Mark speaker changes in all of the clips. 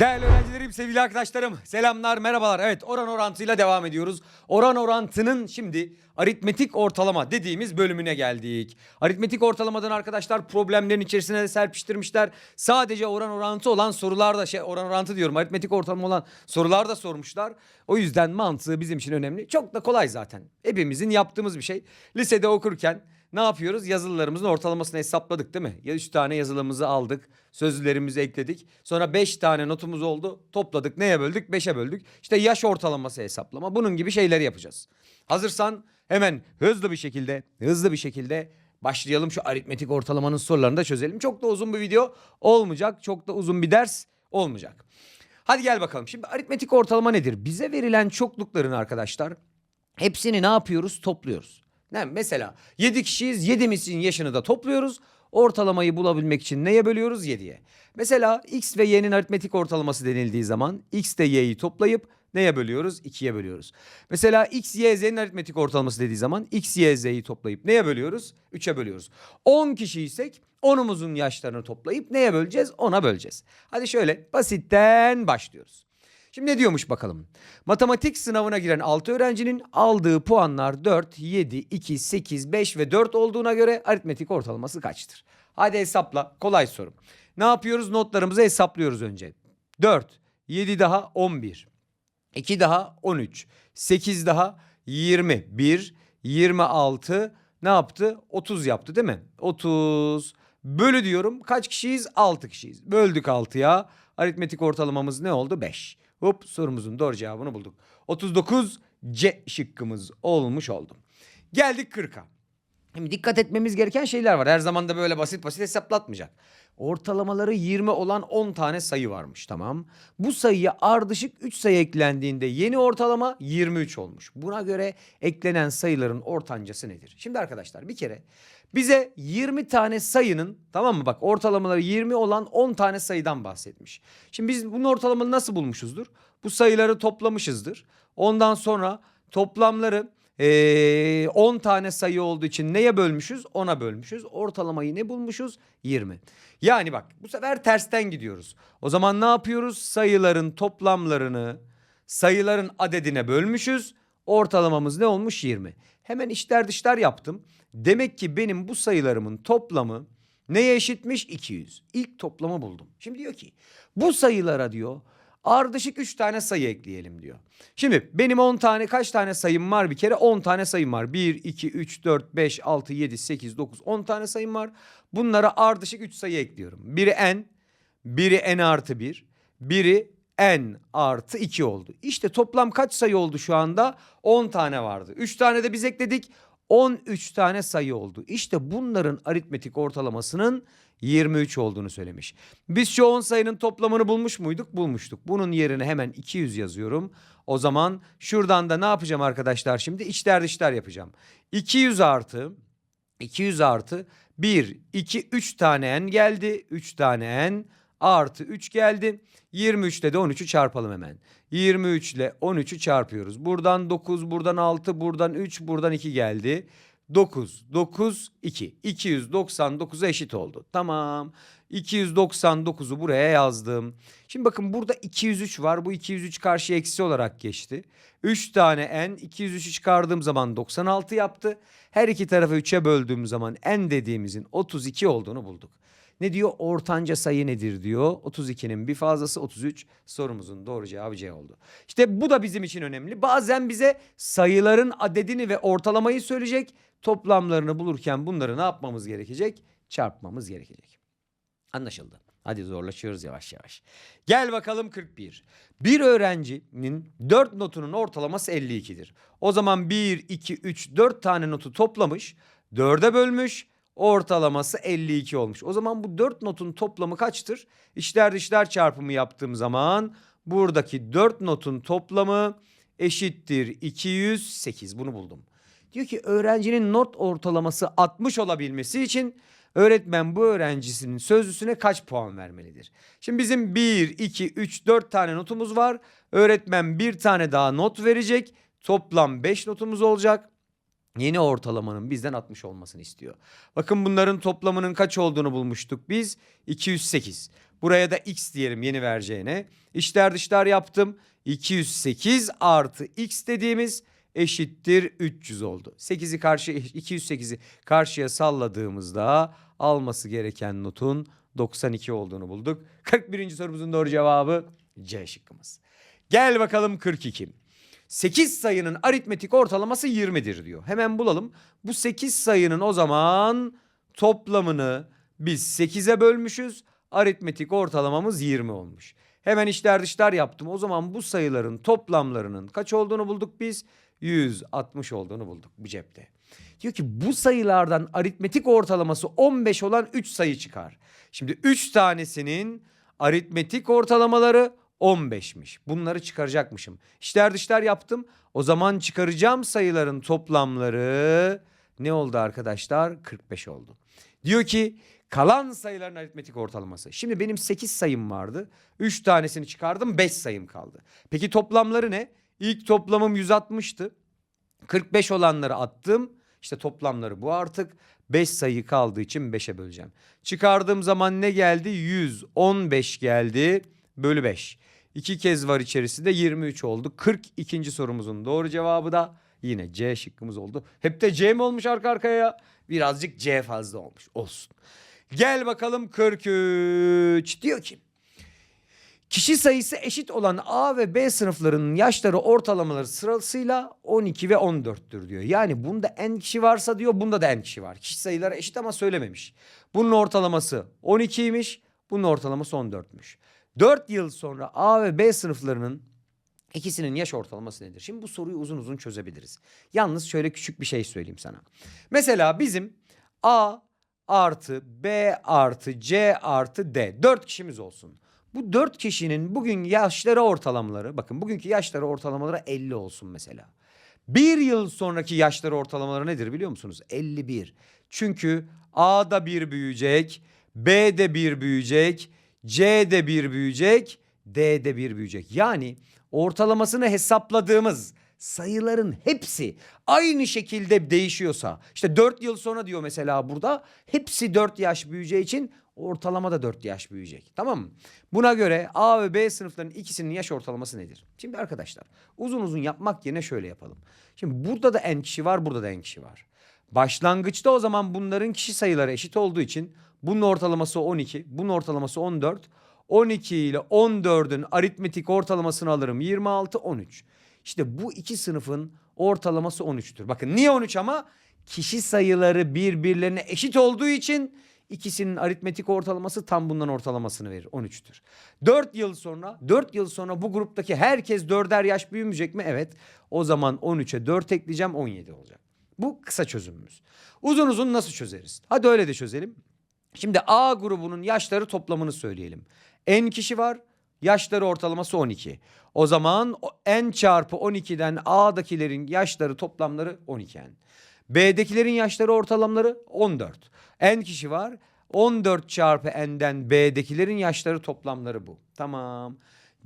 Speaker 1: Değerli öğrencilerim, sevgili arkadaşlarım, selamlar, merhabalar. Evet, oran orantıyla devam ediyoruz. Oran orantının şimdi aritmetik ortalama dediğimiz bölümüne geldik. Aritmetik ortalamadan arkadaşlar problemlerin içerisine de serpiştirmişler. Sadece oran orantı olan sorular da şey oran orantı diyorum. Aritmetik ortalama olan sorular da sormuşlar. O yüzden mantığı bizim için önemli. Çok da kolay zaten. Hepimizin yaptığımız bir şey. Lisede okurken ne yapıyoruz? Yazılılarımızın ortalamasını hesapladık değil mi? Ya 3 tane yazılımızı aldık. Sözlülerimizi ekledik. Sonra 5 tane notumuz oldu. Topladık. Neye böldük? 5'e böldük. İşte yaş ortalaması hesaplama. Bunun gibi şeyleri yapacağız. Hazırsan hemen hızlı bir şekilde, hızlı bir şekilde başlayalım şu aritmetik ortalamanın sorularını da çözelim. Çok da uzun bir video olmayacak. Çok da uzun bir ders olmayacak. Hadi gel bakalım. Şimdi aritmetik ortalama nedir? Bize verilen çoklukların arkadaşlar hepsini ne yapıyoruz? Topluyoruz. Ne? Mesela 7 kişiyiz. 7'imizin yaşını da topluyoruz. Ortalamayı bulabilmek için neye bölüyoruz? 7'ye. Mesela x ve y'nin aritmetik ortalaması denildiği zaman x de y'yi toplayıp neye bölüyoruz? 2'ye bölüyoruz. Mesela x, y, z'nin aritmetik ortalaması dediği zaman x, y, z'yi toplayıp neye bölüyoruz? 3'e bölüyoruz. 10 kişiysek 10'umuzun yaşlarını toplayıp neye böleceğiz? 10'a böleceğiz. Hadi şöyle basitten başlıyoruz. Şimdi ne diyormuş bakalım. Matematik sınavına giren 6 öğrencinin aldığı puanlar 4, 7, 2, 8, 5 ve 4 olduğuna göre aritmetik ortalaması kaçtır? Hadi hesapla. Kolay soru. Ne yapıyoruz? Notlarımızı hesaplıyoruz önce. 4, 7 daha 11, 2 daha 13, 8 daha 21, 26 ne yaptı? 30 yaptı değil mi? 30 bölü diyorum. Kaç kişiyiz? 6 kişiyiz. Böldük 6'ya. Aritmetik ortalamamız ne oldu? 5. Hop sorumuzun doğru cevabını bulduk. 39 C şıkkımız olmuş oldu. Geldik 40'a. Şimdi dikkat etmemiz gereken şeyler var. Her zaman da böyle basit basit hesaplatmayacak. Ortalamaları 20 olan 10 tane sayı varmış tamam. Bu sayıya ardışık 3 sayı eklendiğinde yeni ortalama 23 olmuş. Buna göre eklenen sayıların ortancası nedir? Şimdi arkadaşlar bir kere bize 20 tane sayının tamam mı bak ortalamaları 20 olan 10 tane sayıdan bahsetmiş. Şimdi biz bunun ortalamasını nasıl bulmuşuzdur? Bu sayıları toplamışızdır. Ondan sonra toplamları ee, 10 tane sayı olduğu için neye bölmüşüz? 10'a bölmüşüz. Ortalamayı ne bulmuşuz? 20. Yani bak bu sefer tersten gidiyoruz. O zaman ne yapıyoruz? Sayıların toplamlarını sayıların adedine bölmüşüz. Ortalamamız ne olmuş? 20. Hemen içler dışlar yaptım. Demek ki benim bu sayılarımın toplamı neye eşitmiş? 200. İlk toplamı buldum. Şimdi diyor ki bu sayılara diyor ardışık 3 tane sayı ekleyelim diyor. Şimdi benim 10 tane kaç tane sayım var bir kere? 10 tane sayım var. 1, 2, 3, 4, 5, 6, 7, 8, 9, 10 tane sayım var. Bunlara ardışık 3 sayı ekliyorum. Biri n, biri n artı 1, biri n artı 2 oldu. İşte toplam kaç sayı oldu şu anda? 10 tane vardı. 3 tane de biz ekledik. 13 tane sayı oldu. İşte bunların aritmetik ortalamasının 23 olduğunu söylemiş. Biz şu 10 sayının toplamını bulmuş muyduk? Bulmuştuk. Bunun yerine hemen 200 yazıyorum. O zaman şuradan da ne yapacağım arkadaşlar şimdi? İçler dışlar yapacağım. 200 artı 200 artı 1, 2, 3 tane n geldi. 3 tane n artı 3 geldi. 23 ile de 13'ü çarpalım hemen. 23 ile 13'ü çarpıyoruz. Buradan 9, buradan 6, buradan 3, buradan 2 geldi. 9, 9, 2. 299'a eşit oldu. Tamam. 299'u buraya yazdım. Şimdi bakın burada 203 var. Bu 203 karşı eksi olarak geçti. 3 tane n 203'ü çıkardığım zaman 96 yaptı. Her iki tarafı 3'e böldüğüm zaman n dediğimizin 32 olduğunu bulduk. Ne diyor? Ortanca sayı nedir diyor. 32'nin bir fazlası 33. Sorumuzun doğru cevabı C oldu. İşte bu da bizim için önemli. Bazen bize sayıların adedini ve ortalamayı söyleyecek. Toplamlarını bulurken bunları ne yapmamız gerekecek? Çarpmamız gerekecek. Anlaşıldı. Hadi zorlaşıyoruz yavaş yavaş. Gel bakalım 41. Bir öğrencinin 4 notunun ortalaması 52'dir. O zaman 1, 2, 3, 4 tane notu toplamış. 4'e bölmüş. Ortalaması 52 olmuş. O zaman bu 4 notun toplamı kaçtır? İçler dışlar çarpımı yaptığım zaman buradaki 4 notun toplamı eşittir 208. Bunu buldum. Diyor ki öğrencinin not ortalaması 60 olabilmesi için öğretmen bu öğrencisinin sözlüsüne kaç puan vermelidir? Şimdi bizim 1, 2, 3, 4 tane notumuz var. Öğretmen bir tane daha not verecek. Toplam 5 notumuz olacak. Yeni ortalamanın bizden 60 olmasını istiyor. Bakın bunların toplamının kaç olduğunu bulmuştuk biz? 208. Buraya da x diyelim yeni vereceğine. İşler dışlar yaptım. 208 artı x dediğimiz eşittir 300 oldu. 8'i karşı 208'i karşıya salladığımızda alması gereken notun 92 olduğunu bulduk. 41. sorumuzun doğru cevabı C şıkkımız. Gel bakalım 42. 8 sayının aritmetik ortalaması 20'dir diyor. Hemen bulalım. Bu 8 sayının o zaman toplamını biz 8'e bölmüşüz. Aritmetik ortalamamız 20 olmuş. Hemen işler dışlar yaptım. O zaman bu sayıların toplamlarının kaç olduğunu bulduk biz? 160 olduğunu bulduk bu cepte. Diyor ki bu sayılardan aritmetik ortalaması 15 olan 3 sayı çıkar. Şimdi 3 tanesinin aritmetik ortalamaları 15'miş. Bunları çıkaracakmışım. İşler dışlar yaptım. O zaman çıkaracağım sayıların toplamları ne oldu arkadaşlar? 45 oldu. Diyor ki kalan sayıların aritmetik ortalaması. Şimdi benim 8 sayım vardı. 3 tanesini çıkardım 5 sayım kaldı. Peki toplamları ne? İlk toplamım 160'tı. 45 olanları attım. İşte toplamları bu artık. 5 sayı kaldığı için 5'e böleceğim. Çıkardığım zaman ne geldi? 115 geldi bölü 5. İki kez var içerisinde 23 oldu. 42. sorumuzun doğru cevabı da yine C şıkkımız oldu. Hep de C mi olmuş arka arkaya ya? Birazcık C fazla olmuş. Olsun. Gel bakalım 43. Diyor ki Kişi sayısı eşit olan A ve B sınıflarının yaşları ortalamaları sırasıyla 12 ve 14'tür diyor. Yani bunda n kişi varsa diyor bunda da n kişi var. Kişi sayıları eşit ama söylememiş. Bunun ortalaması 12'ymiş. Bunun ortalaması 14'müş. 4 yıl sonra A ve B sınıflarının ikisinin yaş ortalaması nedir? Şimdi bu soruyu uzun uzun çözebiliriz. Yalnız şöyle küçük bir şey söyleyeyim sana. Mesela bizim A artı B artı C artı D 4 kişimiz olsun. Bu dört kişinin bugün yaşları ortalamaları bakın bugünkü yaşları ortalamaları 50 olsun mesela. Bir yıl sonraki yaşları ortalamaları nedir biliyor musunuz? 51. Çünkü A da bir büyüyecek, B de bir büyüyecek, C de bir büyüyecek, D de bir büyüyecek. Yani ortalamasını hesapladığımız sayıların hepsi aynı şekilde değişiyorsa işte 4 yıl sonra diyor mesela burada hepsi 4 yaş büyüyeceği için ortalama da 4 yaş büyüyecek. Tamam mı? Buna göre A ve B sınıflarının ikisinin yaş ortalaması nedir? Şimdi arkadaşlar uzun uzun yapmak yerine şöyle yapalım. Şimdi burada da n kişi var burada da n kişi var. Başlangıçta o zaman bunların kişi sayıları eşit olduğu için bunun ortalaması 12, bunun ortalaması 14. 12 ile 14'ün aritmetik ortalamasını alırım 26, 13. İşte bu iki sınıfın ortalaması 13'tür. Bakın niye 13 ama kişi sayıları birbirlerine eşit olduğu için ikisinin aritmetik ortalaması tam bundan ortalamasını verir 13'tür. 4 yıl sonra 4 yıl sonra bu gruptaki herkes 4'er yaş büyümeyecek mi? Evet. O zaman 13'e 4 ekleyeceğim 17 olacak. Bu kısa çözümümüz. Uzun uzun nasıl çözeriz? Hadi öyle de çözelim. Şimdi A grubunun yaşları toplamını söyleyelim. N kişi var. Yaşları ortalaması 12. O zaman n çarpı 12'den A'dakilerin yaşları toplamları 12n. B'dekilerin yaşları ortalamları 14. N kişi var. 14 çarpı n'den B'dekilerin yaşları toplamları bu. Tamam.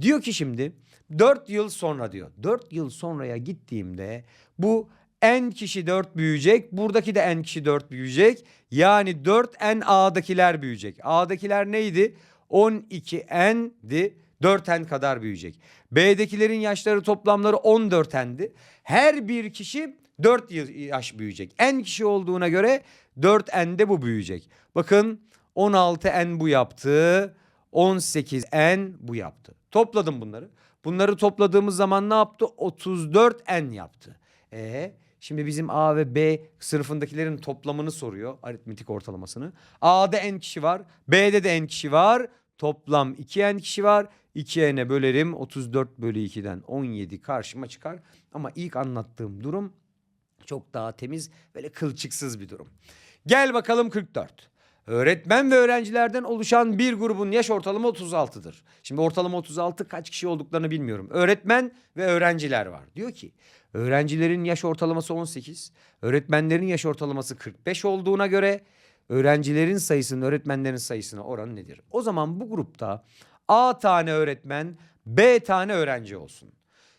Speaker 1: Diyor ki şimdi 4 yıl sonra diyor. 4 yıl sonraya gittiğimde bu n kişi 4 büyüyecek. Buradaki de n kişi 4 büyüyecek. Yani 4 n A'dakiler büyüyecek. A'dakiler neydi? 12n'di. 4n kadar büyüyecek. B'dekilerin yaşları toplamları 14n'di. Her bir kişi 4 yaş büyüyecek. N kişi olduğuna göre 4n de bu büyüyecek. Bakın 16n bu yaptı. 18n bu yaptı. Topladım bunları. Bunları topladığımız zaman ne yaptı? 34n yaptı. E şimdi bizim A ve B sınıfındakilerin toplamını soruyor. Aritmetik ortalamasını. A'da n kişi var. B'de de n kişi var. Toplam 2n kişi var. 2n'e bölerim 34 bölü 2'den 17 karşıma çıkar. Ama ilk anlattığım durum çok daha temiz böyle kılçıksız bir durum. Gel bakalım 44. Öğretmen ve öğrencilerden oluşan bir grubun yaş ortalaması 36'dır. Şimdi ortalama 36 kaç kişi olduklarını bilmiyorum. Öğretmen ve öğrenciler var. Diyor ki öğrencilerin yaş ortalaması 18, öğretmenlerin yaş ortalaması 45 olduğuna göre öğrencilerin sayısının öğretmenlerin sayısına oranı nedir? O zaman bu grupta A tane öğretmen, B tane öğrenci olsun.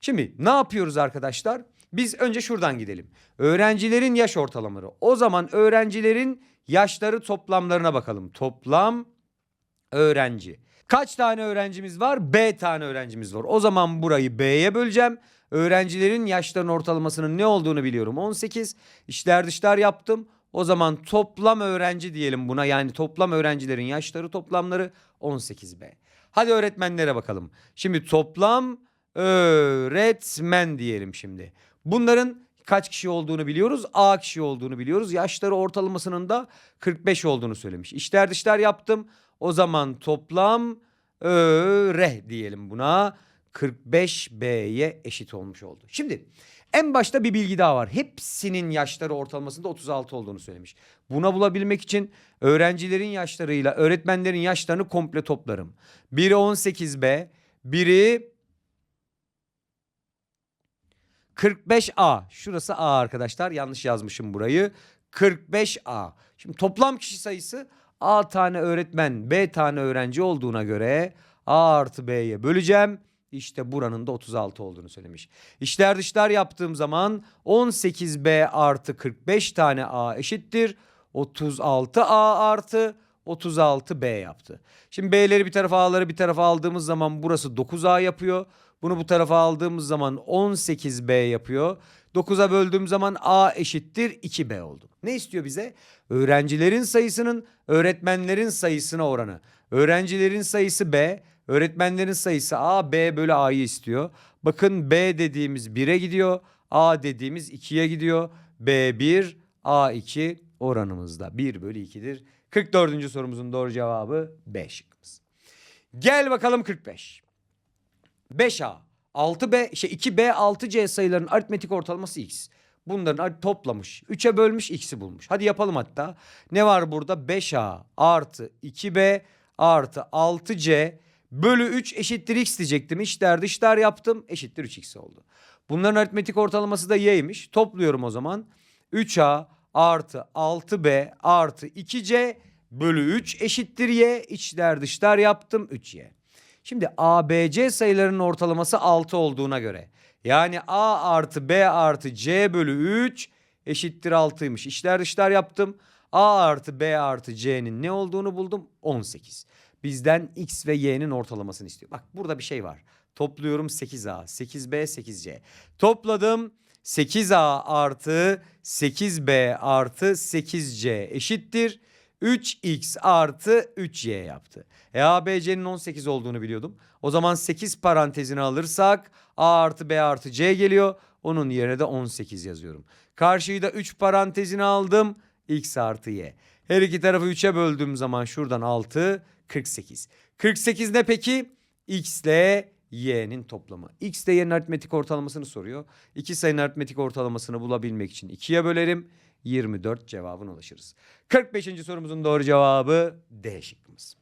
Speaker 1: Şimdi ne yapıyoruz arkadaşlar? Biz önce şuradan gidelim. Öğrencilerin yaş ortalamaları. O zaman öğrencilerin yaşları toplamlarına bakalım. Toplam öğrenci. Kaç tane öğrencimiz var? B tane öğrencimiz var. O zaman burayı B'ye böleceğim. Öğrencilerin yaşlarının ortalamasının ne olduğunu biliyorum. 18. İşler dışlar yaptım. O zaman toplam öğrenci diyelim buna. Yani toplam öğrencilerin yaşları toplamları 18B. Hadi öğretmenlere bakalım. Şimdi toplam öğretmen diyelim şimdi. Bunların kaç kişi olduğunu biliyoruz. A kişi olduğunu biliyoruz. Yaşları ortalamasının da 45 olduğunu söylemiş. İşler dışlar yaptım. O zaman toplam öğre diyelim buna. 45B'ye eşit olmuş oldu. Şimdi en başta bir bilgi daha var. Hepsinin yaşları ortalamasında 36 olduğunu söylemiş. Buna bulabilmek için öğrencilerin yaşlarıyla öğretmenlerin yaşlarını komple toplarım. Biri 18B, biri 45A. Şurası A arkadaşlar. Yanlış yazmışım burayı. 45A. Şimdi toplam kişi sayısı A tane öğretmen, B tane öğrenci olduğuna göre A artı B'ye böleceğim. İşte buranın da 36 olduğunu söylemiş. İşler dışlar yaptığım zaman 18B artı 45 tane A eşittir. 36A artı 36B yaptı. Şimdi B'leri bir tarafa A'ları bir tarafa aldığımız zaman burası 9A yapıyor. Bunu bu tarafa aldığımız zaman 18B yapıyor. 9'a böldüğüm zaman A eşittir 2B oldu. Ne istiyor bize? Öğrencilerin sayısının öğretmenlerin sayısına oranı. Öğrencilerin sayısı B, öğretmenlerin sayısı A, B bölü A'yı istiyor. Bakın B dediğimiz 1'e gidiyor. A dediğimiz 2'ye gidiyor. B1, A2 oranımızda 1 bölü 2'dir. 44. sorumuzun doğru cevabı B şıkkımız. Gel bakalım 45. 5A, 6B, şey 2B, 6C sayılarının aritmetik ortalaması X. Bunların ar- toplamış. 3'e bölmüş X'i bulmuş. Hadi yapalım hatta. Ne var burada? 5A artı 2B artı 6C bölü 3 eşittir X diyecektim. İşler dışlar yaptım. Eşittir 3X oldu. Bunların aritmetik ortalaması da Y'ymiş. Topluyorum o zaman. 3A artı 6B artı 2C bölü 3 eşittir Y. İçler dışlar yaptım 3Y. Şimdi ABC sayılarının ortalaması 6 olduğuna göre yani A artı B artı C bölü 3 eşittir 6'ymış. İşler dışlar yaptım. A artı B artı C'nin ne olduğunu buldum 18. Bizden X ve Y'nin ortalamasını istiyor. Bak burada bir şey var. Topluyorum 8A, 8B, 8C. Topladım 8A artı 8B artı 8C eşittir. 3x artı 3y yaptı. E ABC'nin 18 olduğunu biliyordum. O zaman 8 parantezini alırsak A artı B artı C geliyor. Onun yerine de 18 yazıyorum. Karşıyı da 3 parantezini aldım. X artı Y. Her iki tarafı 3'e böldüğüm zaman şuradan 6, 48. 48 ne peki? X ile Y'nin toplamı. X ile Y'nin aritmetik ortalamasını soruyor. İki sayının aritmetik ortalamasını bulabilmek için 2'ye bölerim. 24 cevabına ulaşırız. 45. sorumuzun doğru cevabı D şıkkımız.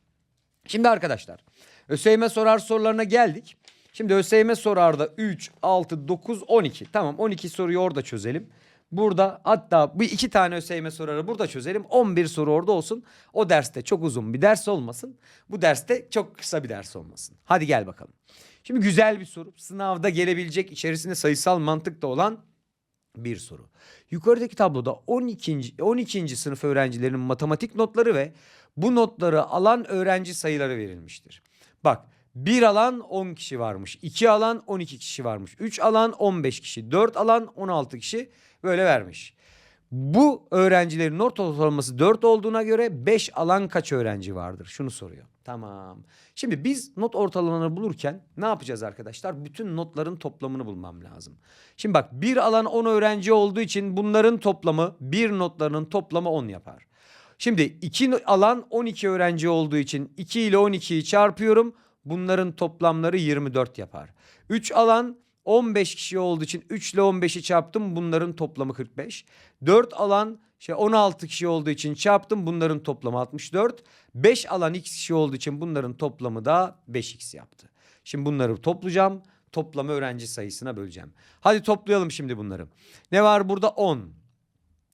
Speaker 1: Şimdi arkadaşlar ÖSYM sorar sorularına geldik. Şimdi ÖSYM sorarda 3, 6, 9, 12. Tamam 12 soruyu orada çözelim. Burada hatta bu iki tane ÖSYM sorarı burada çözelim. 11 soru orada olsun. O derste çok uzun bir ders olmasın. Bu derste çok kısa bir ders olmasın. Hadi gel bakalım. Şimdi güzel bir soru. Sınavda gelebilecek içerisinde sayısal mantık da olan bir soru. Yukarıdaki tabloda 12. 12. sınıf öğrencilerinin matematik notları ve bu notları alan öğrenci sayıları verilmiştir. Bak 1 alan 10 kişi varmış. 2 alan 12 kişi varmış. 3 alan 15 kişi. 4 alan 16 kişi böyle vermiş. Bu öğrencilerin not ortalaması 4 olduğuna göre 5 alan kaç öğrenci vardır? Şunu soruyor. Tamam. Şimdi biz not ortalamalarını bulurken ne yapacağız arkadaşlar? Bütün notların toplamını bulmam lazım. Şimdi bak bir alan 10 öğrenci olduğu için bunların toplamı bir notlarının toplamı 10 yapar. Şimdi iki alan 12 öğrenci olduğu için 2 ile 12'yi çarpıyorum. Bunların toplamları 24 yapar. 3 alan 15 kişi olduğu için 3 ile 15'i çarptım. Bunların toplamı 45. 4 alan şey 16 kişi olduğu için çarptım. Bunların toplamı 64. 5 alan x kişi olduğu için bunların toplamı da 5x yaptı. Şimdi bunları toplayacağım. Toplam öğrenci sayısına böleceğim. Hadi toplayalım şimdi bunları. Ne var burada? 10.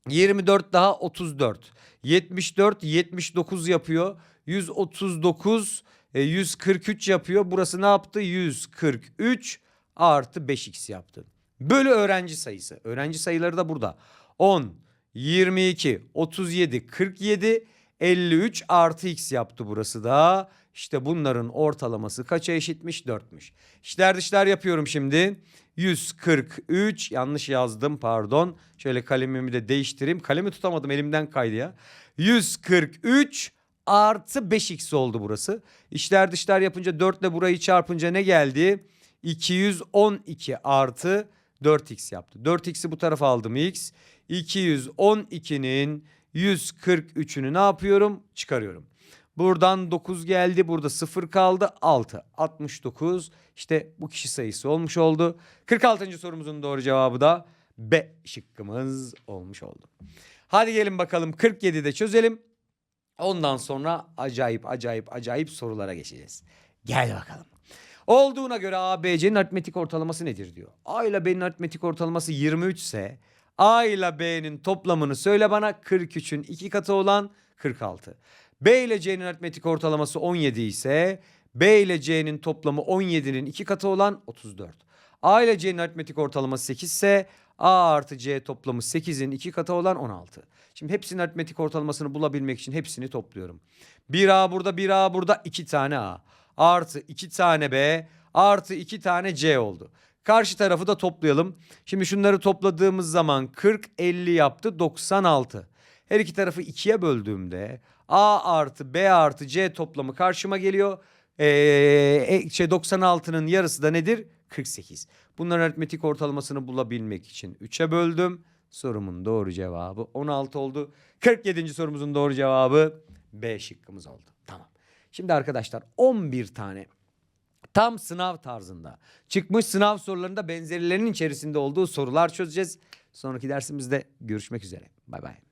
Speaker 1: 24 daha 34. 74 79 yapıyor. 139 e, 143 yapıyor. Burası ne yaptı? 143 artı 5x yaptı. Bölü öğrenci sayısı. Öğrenci sayıları da burada. 10, 22, 37, 47, 53 artı x yaptı burası da. İşte bunların ortalaması kaça eşitmiş? 4'müş. İşler dışlar yapıyorum şimdi. 143 yanlış yazdım pardon. Şöyle kalemimi de değiştireyim. Kalemi tutamadım elimden kaydı ya. 143 artı 5x oldu burası. İşler dışlar yapınca 4 ile burayı çarpınca ne geldi? 212 artı 4x yaptı. 4x'i bu tarafa aldım x. 212'nin 143'ünü ne yapıyorum? Çıkarıyorum. Buradan 9 geldi. Burada 0 kaldı. 6. 69. İşte bu kişi sayısı olmuş oldu. 46. sorumuzun doğru cevabı da B şıkkımız olmuş oldu. Hadi gelin bakalım 47'de çözelim. Ondan sonra acayip acayip acayip sorulara geçeceğiz. Gel bakalım. Olduğuna göre ABC'nin aritmetik ortalaması nedir diyor. A ile B'nin aritmetik ortalaması 23 ise A ile B'nin toplamını söyle bana 43'ün iki katı olan 46. B ile C'nin aritmetik ortalaması 17 ise B ile C'nin toplamı 17'nin iki katı olan 34. A ile C'nin aritmetik ortalaması 8 ise A artı C toplamı 8'in iki katı olan 16. Şimdi hepsinin aritmetik ortalamasını bulabilmek için hepsini topluyorum. 1A burada 1A burada 2 tane A. Artı 2 tane B artı 2 tane C oldu. Karşı tarafı da toplayalım. Şimdi şunları topladığımız zaman 40 50 yaptı 96. Her iki tarafı ikiye böldüğümde A artı B artı C toplamı karşıma geliyor. Ee, e, şey 96'nın yarısı da nedir? 48. Bunların aritmetik ortalamasını bulabilmek için 3'e böldüm. Sorumun doğru cevabı 16 oldu. 47. sorumuzun doğru cevabı B şıkkımız oldu. Tamam. Şimdi arkadaşlar 11 tane tam sınav tarzında çıkmış sınav sorularında benzerlerinin içerisinde olduğu sorular çözeceğiz. Sonraki dersimizde görüşmek üzere. Bay bay.